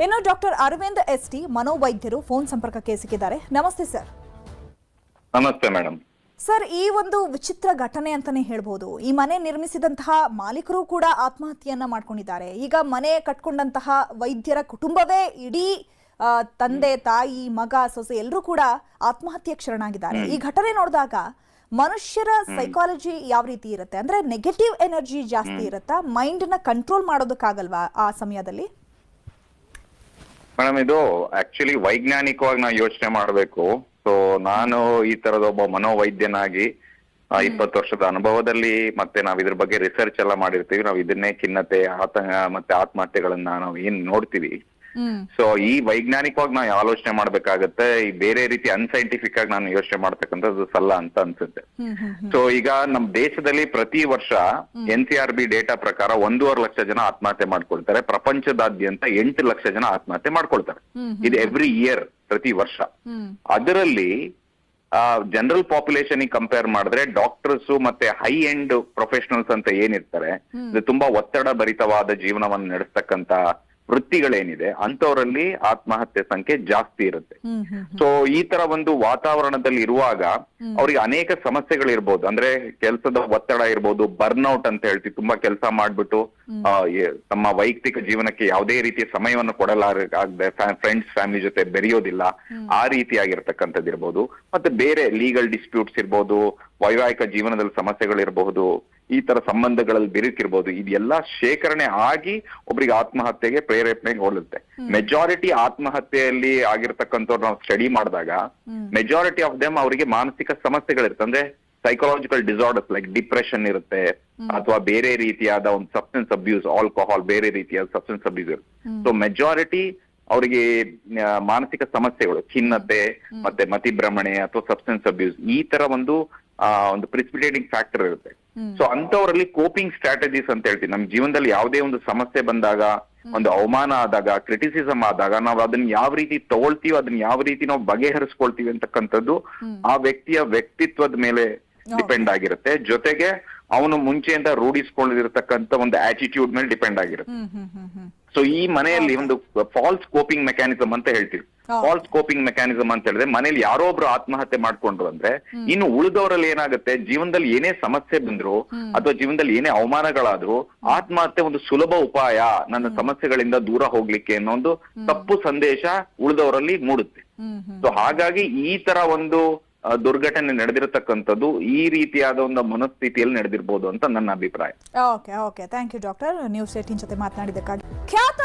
ಇನ್ನು doctor Arvind S T ಮನೋವೈದ್ಯರು phone ಸಂಪರ್ಕಕ್ಕೆ ಸಿಕ್ಕಿದ್ದಾರೆ. ನಮಸ್ತೆ ಸರ್. ನಮಸ್ತೆ ಮೇಡಮ್ ಸರ್ ಈ ಒಂದು ವಿಚಿತ್ರ ಘಟನೆ ಅಂತಾನೆ ಹೇಳ್ಬೋದು. ಈ ಮನೆ ನಿರ್ಮಿಸಿದಂತಹ ಮಾಲೀಕರು ಕೂಡ ಆತ್ಮಹತ್ಯೆಯನ್ನ ಮಾಡ್ಕೊಂಡಿದ್ದಾರೆ. ಈಗ ಮನೆ ಕಟ್ಕೊಂಡಂತಹ ವೈದ್ಯರ ಕುಟುಂಬವೇ ಇಡೀ ಆ, ತಂದೆ ತಾಯಿ ಮಗ ಸೊಸೆ ಎಲ್ಲರೂ ಕೂಡ ಆತ್ಮಹತ್ಯೆ ಶರಣಾಗಿದ್ದಾರೆ. ಈ ಘಟನೆ ನೋಡಿದಾಗ ಮನುಷ್ಯರ ಸೈಕಾಲಜಿ ಯಾವ ರೀತಿ ಇರುತ್ತೆ? ಅಂದ್ರೆ ನೆಗೆಟಿವ್ ಎನರ್ಜಿ ಜಾಸ್ತಿ ಇರುತ್ತಾ? ಮೈಂಡ್ನ ಕಂಟ್ರೋಲ್ ಮಾಡೋದಕ್ಕಾಗಲ್ವಾ ಆ ಸಮಯದಲ್ಲಿ? ಮೇಡಮ್ ಇದು ಆಕ್ಚುಲಿ ವೈಜ್ಞಾನಿಕವಾಗಿ ನಾವು ಯೋಚನೆ ಮಾಡಬೇಕು. ಸೊ ನಾನು ಈ ತರದ ಒಬ್ಬ ಮನೋವೈದ್ಯನಾಗಿ ಇಪ್ಪತ್ತು ವರ್ಷದ ಅನುಭವದಲ್ಲಿ ಮತ್ತೆ ನಾವ್ ಇದ್ರ ಬಗ್ಗೆ ರಿಸರ್ಚ್ ಎಲ್ಲ ಮಾಡಿರ್ತೀವಿ. ನಾವು ಇದನ್ನೇ ಖಿನ್ನತೆ ಆತಂಕ ಮತ್ತೆ ಆತ್ಮಹತ್ಯೆಗಳನ್ನ ನಾವು ಏನ್ ನೋಡ್ತೀವಿ. ಸೊ ಈ ವೈಜ್ಞಾನಿಕವಾಗಿ ನಾವು ಆಲೋಚನೆ ಮಾಡ್ಬೇಕಾಗತ್ತೆ ಈ ಬೇರೆ ರೀತಿ ಅನ್ಸೈಂಟಿಫಿಕ್ ಆಗಿ ನಾನು ಯೋಚನೆ ಮಾಡ್ತಕ್ಕಂಥದ್ದು ಸಲ್ಲ ಅಂತ ಅನ್ಸುತ್ತೆ. ಸೊ ಈಗ ನಮ್ ದೇಶದಲ್ಲಿ ಪ್ರತಿ ವರ್ಷ N C R B data ಪ್ರಕಾರ ಒಂದೂವರೆ ಲಕ್ಷ ಜನ ಆತ್ಮಹತ್ಯೆ ಮಾಡ್ಕೊಳ್ತಾರೆ. ಪ್ರಪಂಚದಾದ್ಯಂತ ಎಂಟು ಲಕ್ಷ ಜನ ಆತ್ಮಹತ್ಯೆ ಮಾಡ್ಕೊಳ್ತಾರೆ. ಇದು ಎವ್ರಿ ಇಯರ್ ಪ್ರತಿ ವರ್ಷ. ಅದರಲ್ಲಿ ಜನರಲ್ ಪಾಪ್ಯುಲೇಷನ್ ಕಂಪೇರ್ ಮಾಡಿದ್ರೆ ಡಾಕ್ಟರ್ಸ್ ಮತ್ತೆ ಹೈ ಎಂಡ್ ಪ್ರೊಫೆಷನಲ್ಸ್ ಅಂತ ಏನಿರ್ತಾರೆ ಇದು ತುಂಬಾ ಒತ್ತಡ ಭರಿತವಾದ ಜೀವನವನ್ನು ನಡೆಸ್ತಕ್ಕಂತ ವೃತ್ತಿಗಳೇನಿದೆ ಅಂತವರಲ್ಲಿ ಆತ್ಮಹತ್ಯೆ ಸಂಖ್ಯೆ ಜಾಸ್ತಿ ಇರುತ್ತೆ. ಸೊ ಈ ತರ ಒಂದು ವಾತಾವರಣದಲ್ಲಿ ಇರುವಾಗ ಅವ್ರಿಗೆ ಅನೇಕ ಸಮಸ್ಯೆಗಳಿರ್ಬೋದು. ಅಂದ್ರೆ ಕೆಲಸದ ಒತ್ತಡ ಇರ್ಬೋದು ಬರ್ನ್ಔಟ್ ಅಂತ ಹೇಳ್ತೀವಿ ತುಂಬಾ ಕೆಲಸ ಮಾಡ್ಬಿಟ್ಟು ಆ, ತಮ್ಮ ವೈಯಕ್ತಿಕ ಜೀವನಕ್ಕೆ ಯಾವುದೇ ರೀತಿಯ ಸಮಯವನ್ನು ಕೊಡಲಾಗದೆ ಫ್ರೆಂಡ್ಸ್ ಫ್ಯಾಮಿಲಿ ಜೊತೆ ಬೆರೆಯೋದಿಲ್ಲ. ಆ ರೀತಿಯಾಗಿರ್ತಕ್ಕಂಥದ್ದು ಇರ್ಬೋದು ಮತ್ತೆ ಬೇರೆ ಲೀಗಲ್ ಡಿಸ್ಪ್ಯೂಟ್ಸ್ ಇರ್ಬೋದು ವೈವಾಹಿಕ ಜೀವನದಲ್ಲಿ ಸಮಸ್ಯೆಗಳಿರಬಹುದು ಈ ತರ ಸಂಬಂಧಗಳಲ್ಲಿ ಬಿರುಕಿರ್ಬಹುದು ಇದೆಲ್ಲ ಶೇಖರಣೆ ಆಗಿ ಒಬ್ರಿಗೆ ಆತ್ಮಹತ್ಯೆಗೆ ಪ್ರೇರೇಪಣೆಗೊಳ್ಳುತ್ತೆ ಮೆಜಾರಿಟಿ ಆತ್ಮಹತ್ಯೆಯಲ್ಲಿ ಆಗಿರ್ತಕ್ಕಂಥವ್ರು ನಾವು ಸ್ಟಡಿ ಮಾಡಿದಾಗ ಮೆಜಾರಿಟಿ ಆಫ್ ದೆಮ್ ಅವರಿಗೆ ಮಾನಸಿಕ ಸಮಸ್ಯೆಗಳಿರುತ್ತೆ. ಅಂದ್ರೆ ಸೈಕಲಾಜಿಕಲ್ ಡಿಸಾರ್ಡರ್ಸ್ ಲೈಕ್ ಡಿಪ್ರೆಷನ್ ಇರುತ್ತೆ ಅಥವಾ ಬೇರೆ ರೀತಿಯಾದ ಒಂದು ಸಬ್ಸ್ಟೆನ್ಸ್ ಅಬ್ಯೂಸ್ ಆಲ್ಕೋಹಾಲ್ ಬೇರೆ ರೀತಿಯಾದ ಸಬ್ಸ್ಟೆನ್ಸ್ ಅಬ್ಯೂಸ್ ಇರುತ್ತೆ. ಸೊ ಮೆಜಾರಿಟಿ ಅವರಿಗೆ ಮಾನಸಿಕ ಸಮಸ್ಯೆಗಳು ಖಿನ್ನತೆ ಮತ್ತೆ ಮತಿಭ್ರಮಣೆ ಅಥವಾ ಸಬ್ಸ್ಟೆನ್ಸ್ ಅಬ್ಯೂಸ್ ಈ ತರ ಒಂದು ಒಂದು ಪ್ರಿಸಿಪಿಟೇಟಿಂಗ್ ಫ್ಯಾಕ್ಟರ್ ಇರುತ್ತೆ. ಸೊ ಅಂತವರಲ್ಲಿ ಕೋಪಿಂಗ್ ಸ್ಟ್ರಾಟಜೀಸ್ ಅಂತ ಹೇಳ್ತೀವಿ ನಮ್ ಜೀವನದಲ್ಲಿ ಯಾವುದೇ ಒಂದು ಸಮಸ್ಯೆ ಬಂದಾಗ ಒಂದು ಅವಮಾನ ಆದಾಗ ಕ್ರಿಟಿಸಿಸಮ್ ಆದಾಗ ನಾವು ಅದನ್ನ ಯಾವ ರೀತಿ ತಗೊಳ್ತೀವಿ ಅದನ್ನ ಯಾವ ರೀತಿ ನಾವು ಬಗೆಹರಿಸ್ಕೊಳ್ತೀವಿ ಅಂತಕ್ಕಂಥದ್ದು ಆ ವ್ಯಕ್ತಿಯ ವ್ಯಕ್ತಿತ್ವದ ಮೇಲೆ ಡಿಪೆಂಡ್ ಆಗಿರುತ್ತೆ. ಜೊತೆಗೆ ಅವನು ಮುಂಚೆಯಿಂದ ರೂಢಿಸ್ಕೊಂಡಿರ್ತಕ್ಕಂಥ ಒಂದು ಆಟಿಟ್ಯೂಡ್ ಮೇಲೆ ಡಿಪೆಂಡ್ ಆಗಿರುತ್ತೆ. ಸೊ ಈ ಮನೆಯಲ್ಲಿ ಒಂದು ಫಾಲ್ಸ್ ಕೋಪಿಂಗ್ ಮೆಕ್ಯಾನಿಸಮ್ ಅಂತ ಹೇಳ್ತೀವಿ. ಫಾಲ್ಸ್ ಕೋಪಿಂಗ್ ಮೆಕ್ಯಾನಿಸಮ್ ಅಂತ ಹೇಳಿದ್ರೆ ಮನೇಲಿ ಯಾರೋ ಒಬ್ರು ಆತ್ಮಹತ್ಯೆ ಮಾಡ್ಕೊಂಡ್ರು ಅಂದ್ರೆ ಇನ್ನು ಉಳಿದವರಲ್ಲಿ ಏನಾಗುತ್ತೆ? ಜೀವನದಲ್ಲಿ ಏನೇ ಸಮಸ್ಯೆ ಬಂದ್ರು ಅಥವಾ ಜೀವನದಲ್ಲಿ ಏನೇ ಅವಮಾನಗಳಾದ್ರು ಆತ್ಮಹತ್ಯೆ ಒಂದು ಸುಲಭ ಉಪಾಯ ನನ್ನ ಸಮಸ್ಯೆಗಳಿಂದ ದೂರ ಹೋಗ್ಲಿಕ್ಕೆ ಅನ್ನೋ ಒಂದು ತಪ್ಪು ಸಂದೇಶ ಉಳಿದವರಲ್ಲಿ ಮೂಡುತ್ತೆ. ಸೊ ಹಾಗಾಗಿ ಈ ತರ ಒಂದು ದುರ್ಘಟನೆ ನಡೆದಿರತಕ್ಕಂಥದ್ದು ಈ ರೀತಿಯಾದ ಒಂದು ಮನಸ್ಥಿತಿಯಲ್ಲಿ ನಡೆದಿರ್ಬೋದು ಅಂತ ನನ್ನ ಅಭಿಪ್ರಾಯ. Okay okay thank you doctor news eighteen ಜೊತೆ ಮಾತನಾಡಿದ್ದಕ್ಕಾಗಿ. ಖ್ಯಾತ